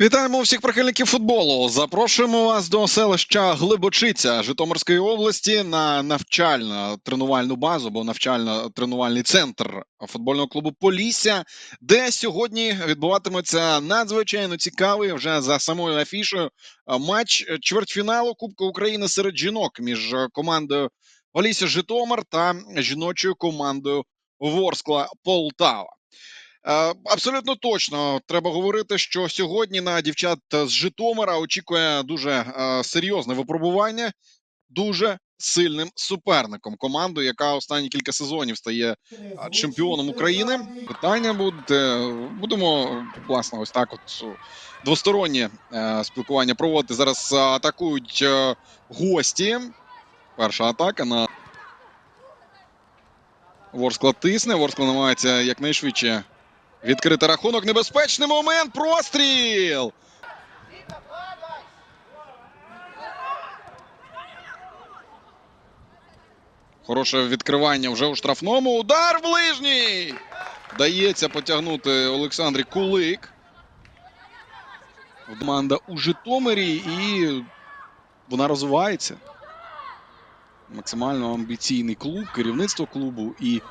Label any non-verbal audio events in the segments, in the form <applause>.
Вітаємо всіх прихильників футболу. Запрошуємо вас до селища Глибочиця Житомирської області на навчально тренувальну базу, або навчально-тренувальний центр футбольного клубу Полісся, де сьогодні відбуватиметься надзвичайно цікавий вже за самою афішою матч чвертьфіналу Кубка України серед жінок між командою Полісся Житомир та жіночою командою Ворскла Полтава. Е, Абсолютно точно треба говорити, що сьогодні на дівчат з Житомира очікує дуже е, серйозне випробування дуже сильним суперником. Команду, яка останні кілька сезонів стає чемпіоном України. Питання буде будемо власне ось так. От двостороннє е, спілкування проводити. Зараз е, атакують е, гості. Перша атака на Ворскла тисне. Ворскла намагається якнайшвидше Відкрити рахунок. Небезпечний момент. Простріл. Хороше відкривання вже у штрафному. Удар ближній. Дається потягнути Олександрі Кулик. Команда у Житомирі і вона розвивається. Максимально амбіційний клуб, керівництво клубу і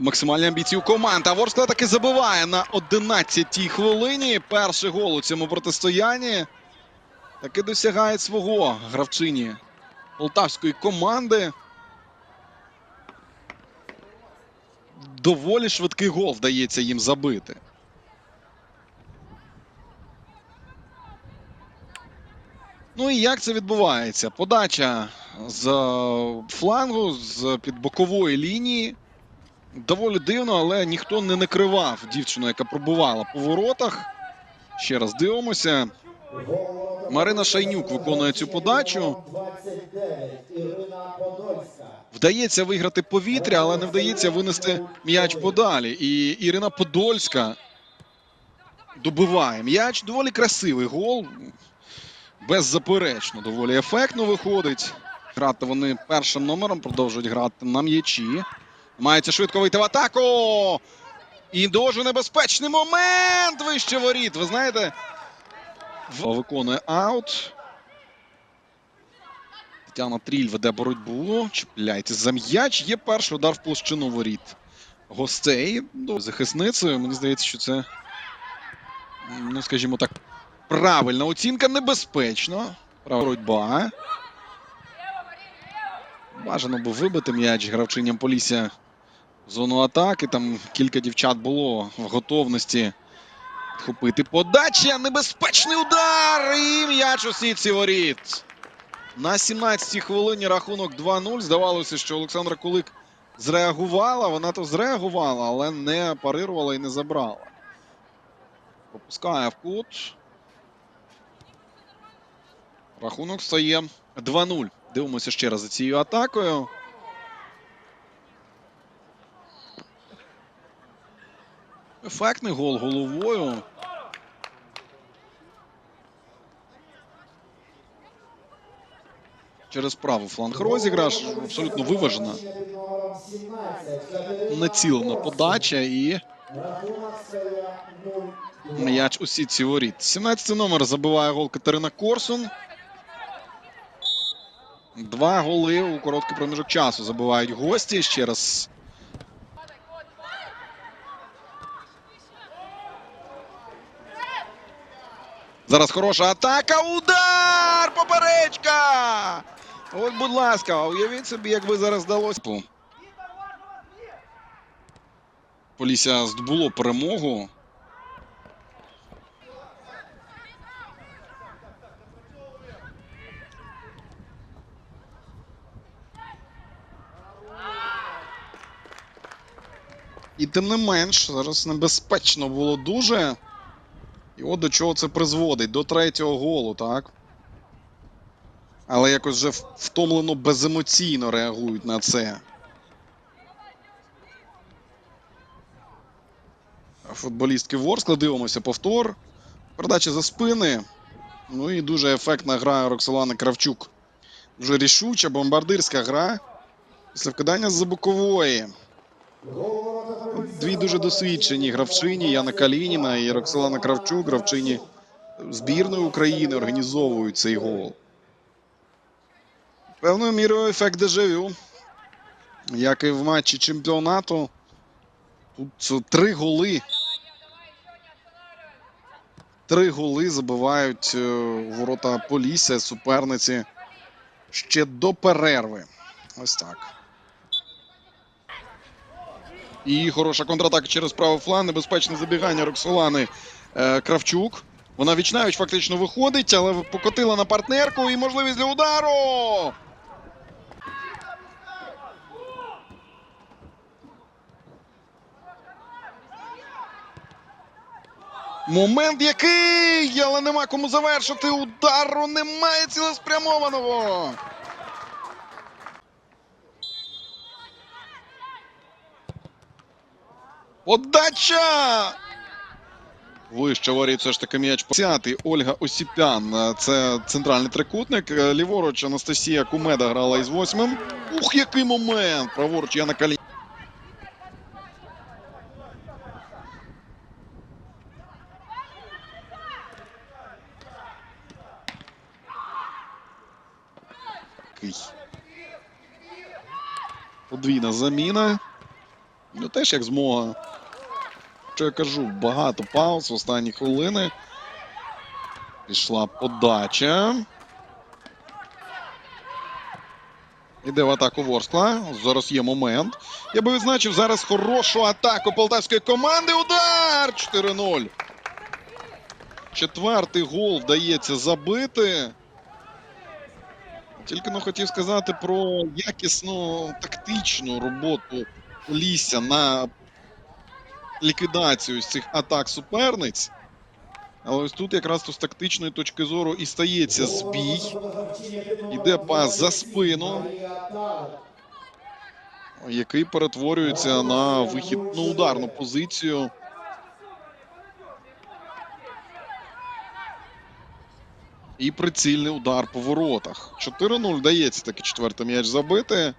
максимальні амбіції у команд. А Ворскла таки забиває на 11-й хвилині. Перший гол у цьому протистоянні. Таки досягає свого гравчині полтавської команди. Доволі швидкий гол вдається їм забити. Ну і як це відбувається? Подача з флангу, з під бокової лінії. Доволі дивно, але ніхто не накривав дівчину, яка пробувала по воротах. Ще раз дивимося. Марина Шайнюк виконує цю подачу. 29. Ірина Подольська. Вдається виграти повітря, але не вдається винести м'яч подалі. І Ірина Подольська добиває м'яч. Доволі красивий гол. Беззаперечно, доволі ефектно виходить. Грати вони першим номером продовжують грати на м'ячі. Мається швидко вийти в атаку. І дуже небезпечний момент вище воріт. Ви знаєте, виконує аут. Тетяна Тріль веде боротьбу. Чіпляється за м'яч. Є перший удар в площину воріт гостей. Ну, захисницею. Мені здається, що це, ну, скажімо так, правильна оцінка. Небезпечно. Боротьба. Бажано би вибити м'яч гравчиням Полісся зону атаки. Там кілька дівчат було в готовності вхопити подача. Небезпечний удар. І м'яч у сітці воріт. На 17-й хвилині рахунок 2-0. Здавалося, що Олександра Кулик зреагувала. Вона то зреагувала, але не парирувала і не забрала. Пропускає в кут. Рахунок стає 2-0. Дивимося ще раз за цією атакою. Ефектний гол головою. Через правий фланг розіграш. Абсолютно виважена, Під номером 17. Катерина націлена подача і Рахунок стає 0-2. м'яч у сітці воріт. 17 номер забиває гол Катерина Корсун. Два голи у короткий проміжок часу забивають гості. Ще раз. Зараз хороша атака. Удар! Поперечка! От, будь ласка, уявіть собі, як ви зараз вдалося. Полісся здобуло перемогу. І тим не менш, зараз небезпечно було дуже. І от до чого це призводить. До третього голу, так? Але якось вже втомлено беземоційно реагують на це. Футболістки Ворскла, дивимося повтор. Передача за спини. Ну і дуже ефектна гра Роксолани Кравчук. Дуже рішуча, бомбардирська гра. Після вкидання з-за бокової. Дві дуже досвідчені гравчині Яна Калініна і Роксолана Кравчук, гравчині збірної України організовують цей гол. Певною мірою ефект дежавю. Як і в матчі чемпіонату. Тут три голи. Три голи забивають е, ворота Полісся суперниці ще до перерви. Ось так. І хороша контратака через правий фланг. Небезпечне забігання Роксолани е, Кравчук. Вона вічнавіч фактично виходить, але покотила на партнерку і можливість для удару. Момент який, але нема кому завершити. Удару немає цілеспрямованого. Подача! Вище воріт все ж таки м'яч. П'ятий Ольга Осіпян. Це центральний трикутник. Ліворуч Анастасія Кумеда грала із восьмим. Ух, який момент! Праворуч Яна. Такий. Подвійна заміна. Теж як змога. Що я кажу, багато пауз в останні хвилини. Пішла подача. Іде в атаку Ворскла. Зараз є момент. Я би відзначив зараз хорошу атаку полтавської команди. Удар! 4-0. Четвертий гол вдається забити. Тільки ну хотів сказати про якісну тактичну роботу Лісся на ліквідацію з цих атак суперниць. Але ось тут якраз з тактичної точки зору і стається збій. Іде пас за спину, який перетворюється на вихід на ударну позицію. І прицільний удар по воротах. 4-0 вдається таки четвертий м'яч забити.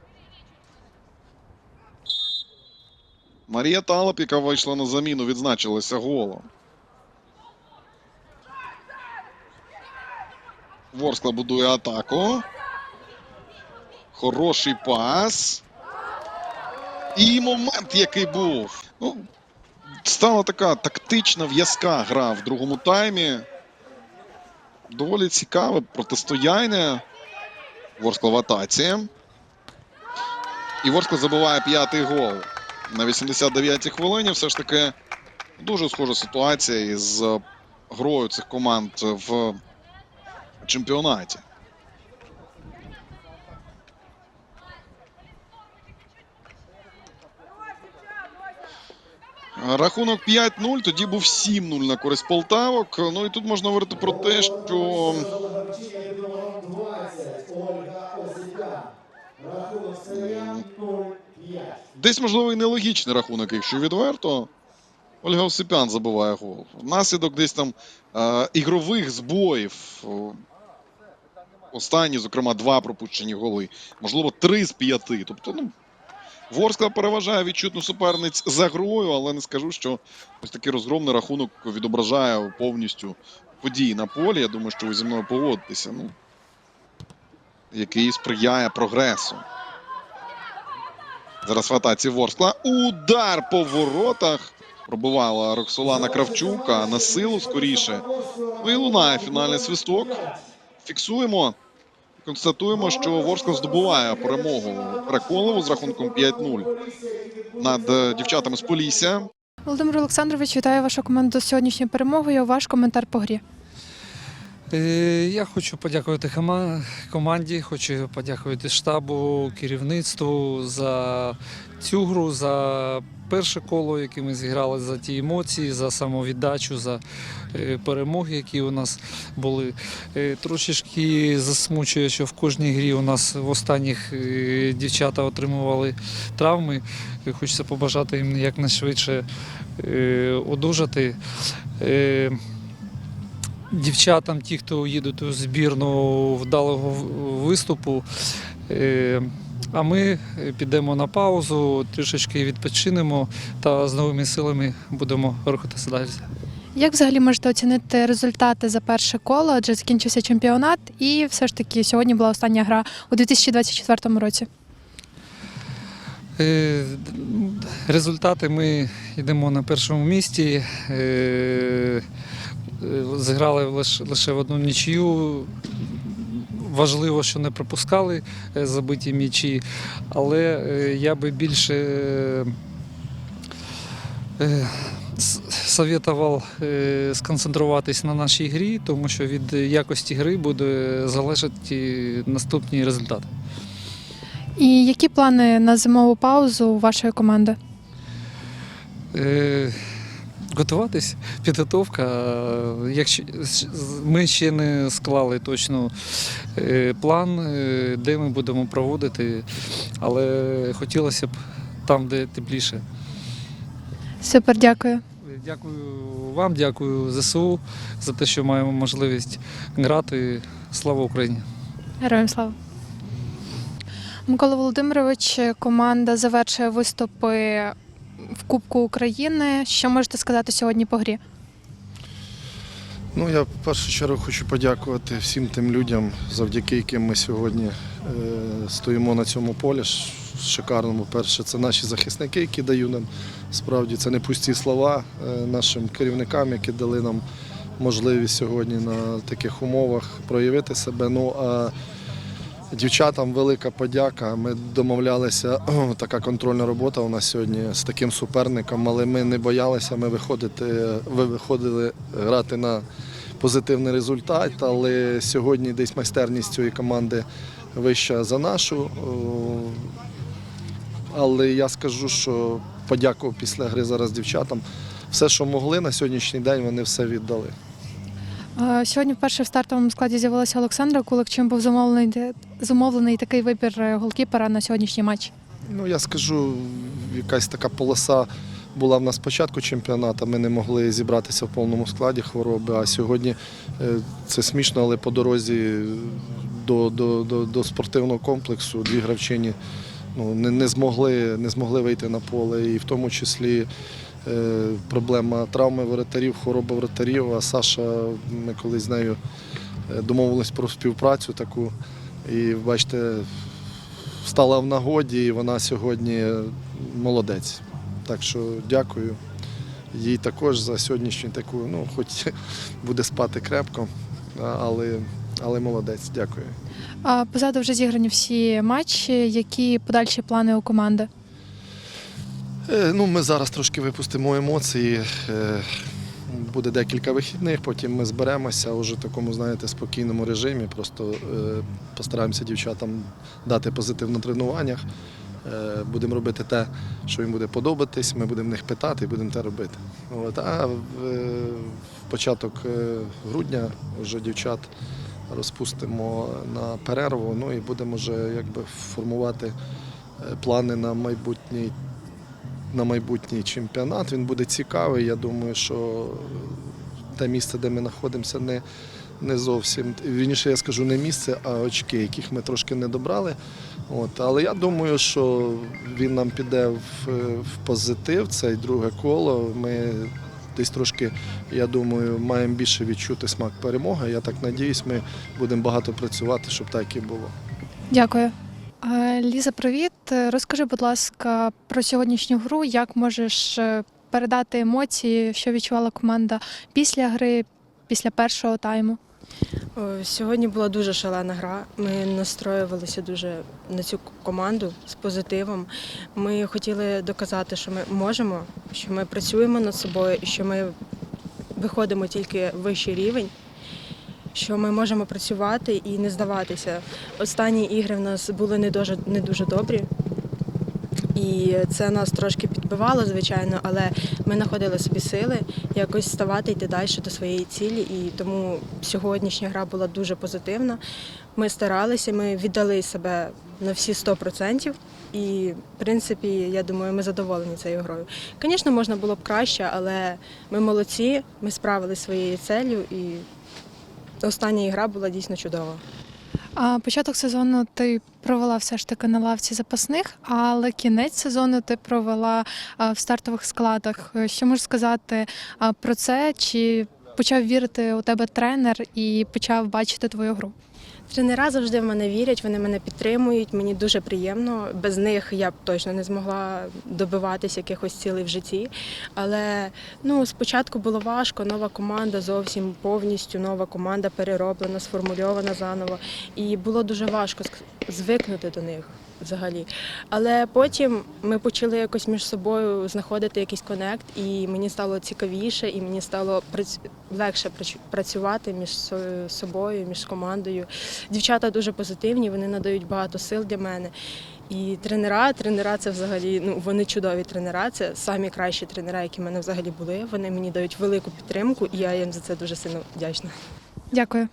Марія Талап, яка вийшла на заміну, відзначилася голом. Ворскла будує атаку. Хороший пас. І момент, який був. Ну, стала така тактична в'язка гра в другому таймі. Доволі цікаве протистояння. Ворскла в атаці. І Ворскла забиває п'ятий гол. На 89-й хвилині все ж таки дуже схожа ситуація із е, грою цих команд в чемпіонаті. Рахунок 5-0, тоді був 7-0 на користь Полтавок. Ну і тут можна говорити про те, що Гравчиня під номером 20 Ольга Осипян. Рахунок стає 0-5. десь, можливо, і нелогічний рахунок, якщо відверто. Ольга Осипян забиває гол. Внаслідок десь там е, ігрових збоїв. Останні, зокрема, два пропущені голи. Можливо, три з п'яти. Тобто, ну, Ворскла переважає відчутно суперниць за грою, але не скажу, що ось такий розгромний рахунок відображає повністю події на полі. Я думаю, що ви зі мною погодитеся. Ну, який сприяє прогресу. Зараз в атаці Ворскла. Удар по воротах. Пробивала Роксолана Кравчука на силу скоріше. І лунає фінальний свисток. Фіксуємо. Констатуємо, що Ворскла здобуває перемогу Раколову з рахунком 5-0 над е, дівчатами з Полісся. Володимир Олександрович, вітаю вашу команду з сьогоднішньою перемогою. Ваш коментар по грі. Е, Я хочу подякувати кома- команді, хочу подякувати штабу, керівництву за цю гру, за перше коло, яке ми зіграли, за ті емоції, за самовіддачу, за е, перемоги, які у нас були. Е, Трошечки засмучує, що в кожній грі у нас в останніх дівчата отримували травми. Хочеться побажати їм якнайшвидше одужати. Е, дівчатам, ті, хто їдуть у збірну вдалого виступу. Е, А ми е, підемо на паузу, трішечки відпочинемо та з новими силами будемо рухатися далі. Як взагалі можете оцінити результати за перше коло? Адже закінчився чемпіонат, і все ж таки сьогодні була остання гра у 2024 році. Е, Результати ми йдемо на першому місці. Е, Зіграли лише, лише в одну нічию. Важливо, що не пропускали е, забиті м'ячі, але е, я би більше с- советував е, сконцентруватись на нашій грі, тому що від якості гри буде залежати наступні результати. І які плани на зимову паузу у вашої команди? Готуватись, підготовка. Е, Якщо ми ще не склали точно е, план, е, де ми будемо проводити, але хотілося б там, де тепліше. Супер, дякую. Дякую вам, дякую ЗСУ за те, що маємо можливість грати. Слава Україні! Героям слава. Микола Володимирович, команда завершує виступи в Кубку України. Що можете сказати сьогодні по грі? Ну, я в першу чергу хочу подякувати всім тим людям, завдяки яким ми сьогодні е, стоїмо на цьому полі. Шикарному. Перше, це наші захисники, які дають нам справді це не пусті слова е, нашим керівникам, які дали нам можливість сьогодні на таких умовах проявити себе. Ну а дівчатам велика подяка. Ми домовлялися, <clears throat> така контрольна робота у нас сьогодні з таким суперником, але ми не боялися. Ми виходити, ви виходили грати на позитивний результат, але сьогодні десь майстерність цієї команди вища за нашу. Але я скажу, що подякував після гри зараз дівчатам. Все, що могли на сьогоднішній день, вони все віддали. Е, Сьогодні вперше в стартовому складі з'явилася Олександра Кулик. Чим був зумовлений, зумовлений такий вибір е, голкіпера на сьогоднішній матч? Ну, я скажу, якась така полоса була в нас спочатку чемпіонату. Ми не могли зібратися в повному складі хвороби. А сьогодні е, це смішно, але по дорозі до, до, до, до спортивного комплексу дві гравчині ну, не, не, змогли, не змогли вийти на поле. І в тому числі проблема травми воротарів, хвороба воротарів. А Саша, ми колись з нею е, домовились про співпрацю таку. І бачите, стала в нагоді, і вона сьогодні молодець. Так що дякую їй також за сьогоднішню таку, ну, хоч <laughs> буде спати крепко, але, але молодець, дякую. А позаду вже зіграні всі матчі. Які подальші плани у команди? Е, Ну, ми зараз трошки випустимо емоції. Е, Буде декілька вихідних, потім ми зберемося уже в такому, знаєте, спокійному режимі. Просто е, постараємося дівчатам дати позитив на тренуваннях. Будемо робити те, що їм буде подобатись. Ми будемо в них питати і будемо те робити. От. А в, початок грудня вже дівчат розпустимо на перерву. Ну і будемо вже якби формувати плани на майбутній на майбутній чемпіонат. Він буде цікавий. Я думаю, що те місце, де ми знаходимося, не, не зовсім. Вірніше, я скажу не місце, а очки, яких ми трошки не добрали. От. Але я думаю, що він нам піде в, в позитив, це друге коло. Ми десь трошки, я думаю, маємо більше відчути смак перемоги. Я так надіюсь, ми будемо багато працювати, щоб так і було. Дякую. Е, Ліза, привіт. Е, Розкажи, будь ласка, про сьогоднішню гру. Як можеш е, передати емоції, що відчувала команда після гри, після першого тайму? Сьогодні була дуже шалена гра. Ми настроювалися дуже на цю команду з позитивом. Ми хотіли доказати, що ми можемо, що ми працюємо над собою, що ми виходимо тільки в вищий рівень, що ми можемо працювати і не здаватися. Останні ігри в нас були не дуже, не дуже добрі. І це нас трошки підбивало, звичайно, але ми знаходили собі сили якось ставати, йти далі до своєї цілі. І тому сьогоднішня гра була дуже позитивна. Ми старалися, ми віддали себе на всі 100%. І, в принципі, я думаю, ми задоволені цією грою. Звісно, можна було б краще, але ми молодці, ми справилися своєю целью, і остання гра була дійсно чудова. А початок сезону ти провела все ж таки на лавці запасних, але кінець сезону ти провела в стартових складах. Що можеш сказати про це? Чи почав вірити у тебе тренер і почав бачити твою гру? Тренера завжди в мене вірять, вони мене підтримують. Мені дуже приємно. Без них я б точно не змогла добиватися якихось цілей в житті. Але ну спочатку було важко. Нова команда зовсім повністю нова команда перероблена, сформульована заново. І було дуже важко звикнути до них взагалі. Але потім ми почали якось між собою знаходити якийсь конект, і мені стало цікавіше, і мені стало легше працювати між собою, між командою. Дівчата дуже позитивні, вони надають багато сил для мене. І тренера, тренера це взагалі ну вони чудові тренера. Це самі кращі тренера, які в мене взагалі були. Вони мені дають велику підтримку, і я їм за це дуже сильно вдячна. Дякую.